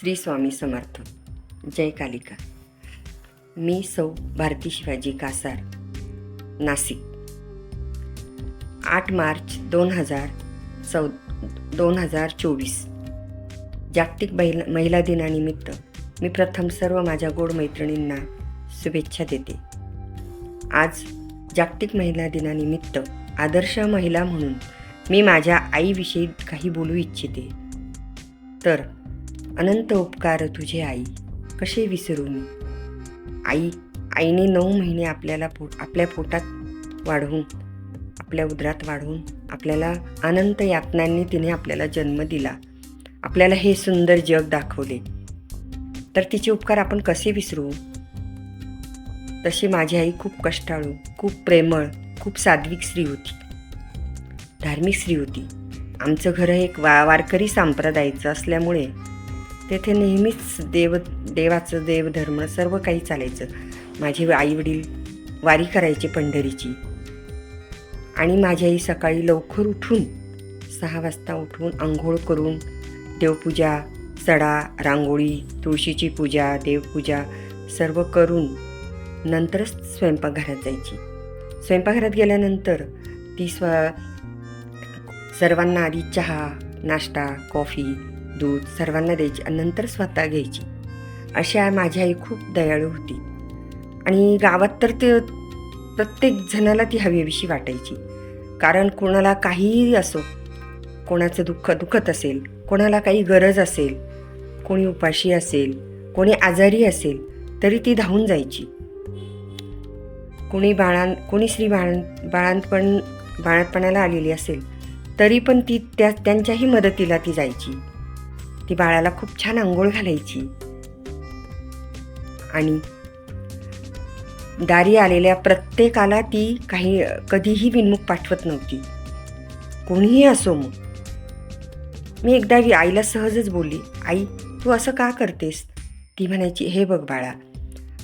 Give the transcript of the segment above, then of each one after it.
श्री स्वामी समर्थ. जय कालिका. मी सौ भारती शिवाजी कासार नाशिक. आठ मार्च दोन हजार चौ दोन हजार चोवीस. जागतिक महिला महिला दिनानिमित्त मी प्रथम सर्व माझ्या गोड मैत्रिणींना शुभेच्छा देते. आज जागतिक महिला दिनानिमित्त आदर्श महिला म्हणून मी माझ्या आईविषयी काही बोलू इच्छिते. तर अनंत उपकार तुझे आई. कसे विसरू मी? आई आईने नऊ महिने आपल्याला पोट आपल्या पोटात वाढवून आपल्या उदरात वाढवून आपल्याला अनंत यातनांनी तिने आपल्याला जन्म दिला. आपल्याला हे सुंदर जग दाखवले. तर तिचे उपकार आपण कसे विसरू? तशी माझी आई खूप कष्टाळू खूप प्रेमळ खूप सात्विक स्त्री होती. धार्मिक स्त्री होती. आमचं घर एक वा वारकरी संप्रदायाचं असल्यामुळे तेथे नेहमीच देव देवाचं देवधर्म सर्व काही चालायचं. माझे आई वडील वारी करायचे पंढरीची. आणि माझी आई सकाळी लवकर उठून सहा वाजता उठून आंघोळ करून देवपूजा सडा रांगोळी तुळशीची पूजा देवपूजा सर्व करून नंतरच स्वयंपाकघरात जायची. स्वयंपाकघरात गेल्यानंतर ती स्व सर्वांना आधी चहा नाश्ता कॉफी दूध सर्वांना द्यायची आणि नंतर स्वतः घ्यायची. अशा माझी आई खूप दयाळू होती. आणि गावात तर ते प्रत्येक जणाला ती हवीविषयी वाटायची. कारण कोणाला काहीही असो कोणाचं दुःख दुखत असेल कोणाला काही गरज असेल कोणी उपाशी असेल कोणी आजारी असेल तरी ती धावून जायची. कोणी बाळां कोणी स्त्री बाळ बाळांतपण बाळातपणाला आलेली असेल तरी पण ती त्या त्यांच्याही मदतीला ती जायची. ती बाळाला खूप छान आंघोळ घालायची. आणि दारी आलेल्या प्रत्येकाला ती काही कधीही विनमुख पाठवत नव्हती. कोणीही असो मग. मी एकदा आईला सहजच बोलली आई तू असं का करतेस? ती म्हणायची हे बघ बाळा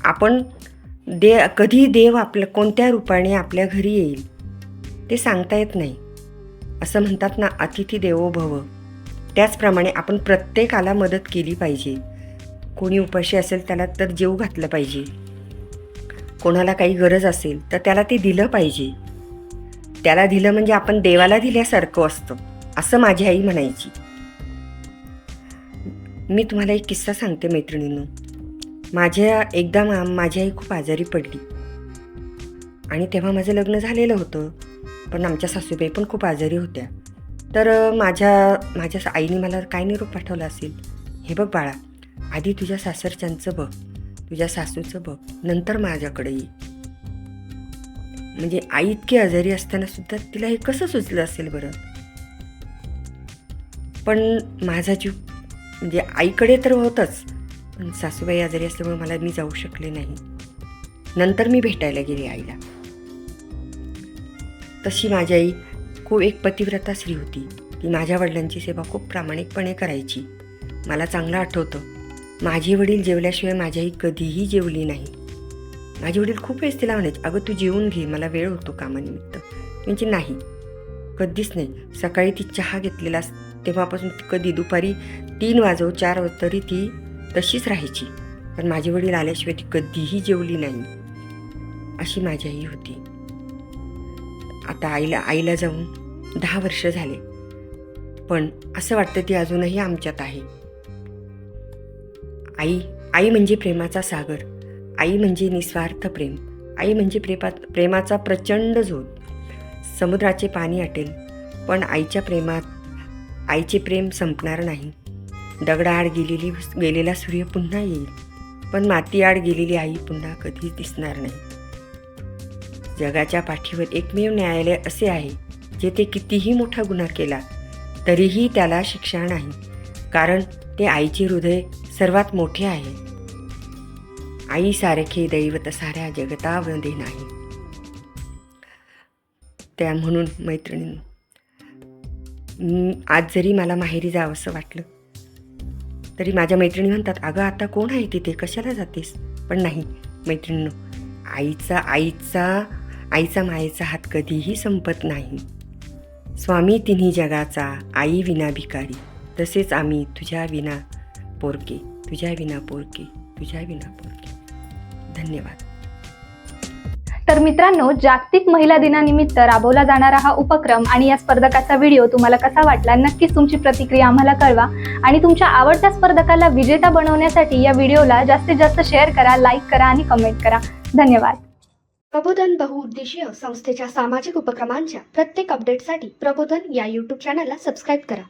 आपण दे कधी देव आपल्या कोणत्या रूपाने आपल्या घरी येईल ते सांगता येत नाही. असं म्हणतात ना अतिथी देवो भव. त्याचप्रमाणे आपण प्रत्येकाला मदत केली पाहिजे. कोणी उपाशी असेल त्याला तर जेव घातलं पाहिजे. कोणाला काही गरज असेल तर त्याला ते दिलं पाहिजे. त्याला दिलं म्हणजे आपण देवाला दिल्यासारखं असतं असं माझी आई म्हणायची. मी तुम्हाला एक किस्सा सांगते मैत्रिणीनं. माझ्या एकदा मा माझी आई खूप आजारी पडली. आणि तेव्हा माझं लग्न झालेलं होतं. पण आमच्या सासूबाई पण खूप आजारी होत्या. तर माझ्या माझ्या आईने मला काय निरोप पाठवला असेल? हे बघ बाळा आधी तुझ्या सासरच्यांचं बघ तुझ्या सासूचं बघ नंतर माझ्याकडे ये. म्हणजे आई इतकी आजारी असताना सुद्धा तिला हे कसं सुचलं असेल बरं? पण माझा जीव म्हणजे आईकडे तर होतच पण सासूबाई आजारी असल्यामुळे मला मी जाऊ शकले नाही. नंतर मी भेटायला गेले आईला. तशी माझी आई खूप एक पतिव्रता स्त्री होती. ती माझ्या वडिलांची सेवा खूप प्रामाणिकपणे करायची. मला चांगलं आठवतं. माझे वडील जेवल्याशिवाय माझी आई कधीही जेवली नाही. माझे वडील खूप वेळेस तिला म्हणायचे अगं तू जेवून घे मला वेळ होतो कामानिमित्त. म्हणजे नाही. कधीच नाही. सकाळी ती चहा घेतलेला तेव्हापासून ती कधी दुपारी तीन वाजव चार वाज तरी ती तशीच राहायची. पण माझे वडील आल्याशिवाय ती कधीही जेवली नाही. अशी माझी आई होती. आता आईला आईला जाऊन दहा वर्ष झाले. पण असं वाटतं ती अजूनही आमच्यात आहे. आई आई म्हणजे प्रेमाचा सागर. आई म्हणजे निस्वार्थ प्रेम. आई म्हणजे प्रेपा प्रेमाचा प्रचंड झोत समुद्राचे पाणी आटेल पण आईच्या प्रेमात आईचे प्रेम संपणार नाही. दगडाआड गेलेली गेलेला सूर्य पुन्हा येईल पण मातीआड गेलेली आई पुन्हा कधीच दिसणार नाही. जगाच्या पाठीवर एकमेव न्यायालय असे आहे जेथे कितीही मोठा गुन्हा केला तरीही त्याला शिक्षा नाही कारण ते आईचे हृदय सर्वात मोठे आहे. आई सारखे दैवत साऱ्या जगतामध्ये नाही. त्या म्हणून मैत्रिणी आज जरी मला माहेरी जावंसं वाटलं तरी माझ्या मैत्रिणी म्हणतात अगं आता कोण आहे तिथे? कशाला जातेस? पण नाही मैत्रिणींनो आईचा आईचा आईचा मायेचा हात कधीही संपत नाही. स्वामी तिन्ही जगाचा आई विना भिकारी. तसेच आम्ही तुझ्या विना पोरके तुझ्या विना पोरके तुझ्या विना पोरके. धन्यवाद. तर मित्रांनो जागतिक महिला दिनानिमित्त राबवला जाणारा हा उपक्रम आणि या स्पर्धकाचा व्हिडिओ तुम्हाला कसा वाटला नक्कीच तुमची प्रतिक्रिया आम्हाला कळवा. आणि तुमच्या आवडत्या स्पर्धकाला विजेता बनवण्यासाठी या व्हिडिओला जास्तीत जास्त शेअर करा लाईक करा आणि कमेंट करा. धन्यवाद. प्रबोधन बहुउद्देशीय संस्थेच्या सामाजिक उपक्रमांच्या प्रत्येक अपडेटसाठी प्रबोधन या यूट्यूब चॅनलला सबस्क्राईब करा.